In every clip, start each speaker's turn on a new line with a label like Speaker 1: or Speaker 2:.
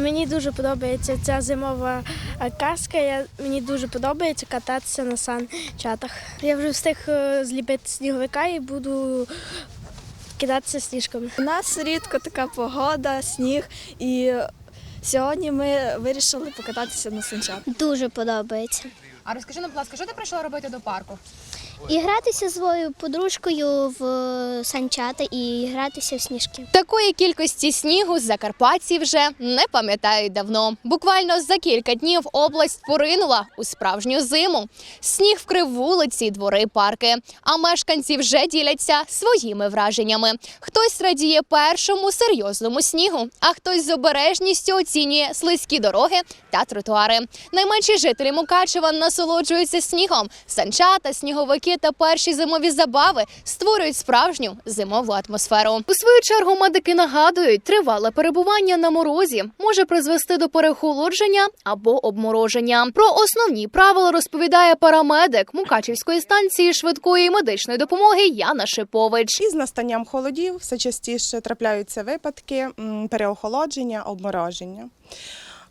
Speaker 1: Мені дуже подобається ця зимова е, казка. Я, мені дуже подобається кататися на санчатах. Я вже встиг е, зліпити сніговика і буду кидатися сніжками.
Speaker 2: У нас рідко така погода, сніг, і сьогодні ми вирішили покататися на санчатах.
Speaker 3: Дуже подобається.
Speaker 4: А розкажи нам, будь ласка, що ти прийшла робити до парку?
Speaker 3: І гратися зі своєю подружкою в е, санчата і гратися в сніжки.
Speaker 4: Такої кількості снігу закарпатці вже не пам'ятають давно. Буквально за кілька днів область поринула у справжню зиму. Сніг вкрив вулиці, двори, парки. А мешканці вже діляться своїми враженнями. Хтось радіє першому серйозному снігу, а хтось з обережністю оцінює слизькі дороги та тротуари. Найменші жителі Мукачева насолоджуються снігом. Санчата, сніговики та перші зимові забави створюють справжню зимову атмосферу. У свою чергу медики нагадують, тривале перебування на морозі може призвести до перехолодження або обмороження. Про основні правила розповідає парамедик Мукачівської станції швидкої медичної допомоги Яна Шипович.
Speaker 5: І з настанням холодів все частіше трапляються випадки переохолодження, обмороження.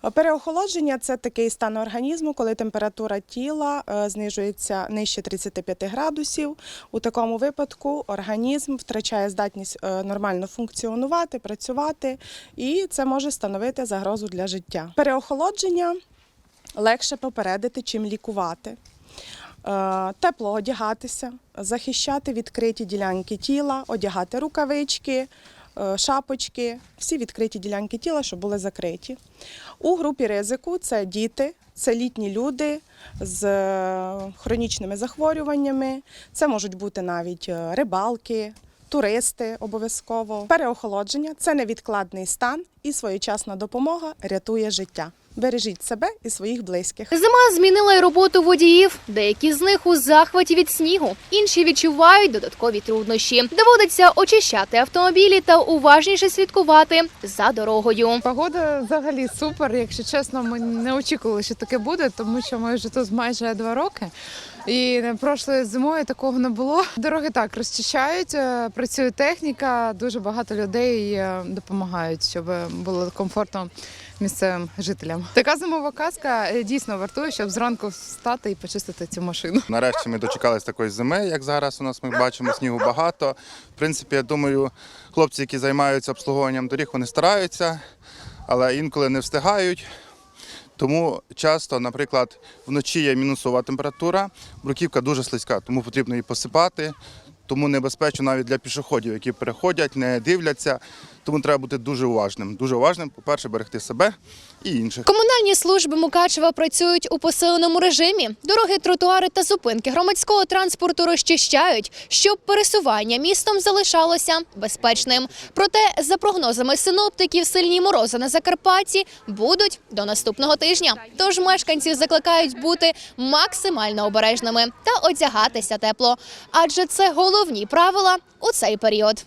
Speaker 5: Е, Переохолодження це такий стан організму, коли температура тіла е, знижується нижче 35 градусів. У такому випадку організм втрачає здатність е, нормально функціонувати, працювати, і це може становити загрозу для життя. Переохолодження легше попередити, чим лікувати. Тепло одягатися, захищати відкриті ділянки тіла, одягати рукавички, шапочки, всі відкриті ділянки тіла, що були закриті. У групі ризику це діти, це літні люди з е, хронічними захворюваннями, це можуть бути навіть е, рибалки. Туристи обов'язково переохолодження це невідкладний стан і своєчасна допомога рятує життя. Бережіть себе і своїх близьких.
Speaker 4: Зима змінила й роботу водіїв. Деякі з них у захваті від снігу, інші відчувають додаткові труднощі. Доводиться очищати автомобілі та уважніше слідкувати за дорогою.
Speaker 6: Погода взагалі супер. Якщо чесно, ми не очікували, що таке буде, тому що ми вже тут майже два роки. І прошлої зимою такого не було. Дороги так розчищають, е, працює техніка, дуже багато людей е, допомагають, щоб було комфортно місцевим жителям. Така зимова казка е, дійсно вартує, щоб зранку встати і почистити цю машину.
Speaker 7: Нарешті ми дочекались такої зими, як зараз у нас ми бачимо, снігу багато. В принципі, я думаю, хлопці, які займаються обслуговуванням доріг, вони стараються, але інколи не встигають. Тому часто, наприклад, вночі є мінусова температура, бруківка дуже слизька, тому потрібно її посипати. Тому небезпечно навіть для пішоходів, які переходять, не дивляться. Тому треба бути дуже уважним. Дуже уважним, по-перше, берегти себе і інших.
Speaker 4: Комунальні служби Мукачева працюють у посиленому режимі. Дороги, тротуари та зупинки громадського транспорту розчищають, щоб пересування містом залишалося безпечним. Проте, за прогнозами синоптиків, сильні морози на Закарпатті будуть до наступного тижня. Тож мешканців закликають бути максимально обережними та одягатися тепло, адже це головні правила у цей період.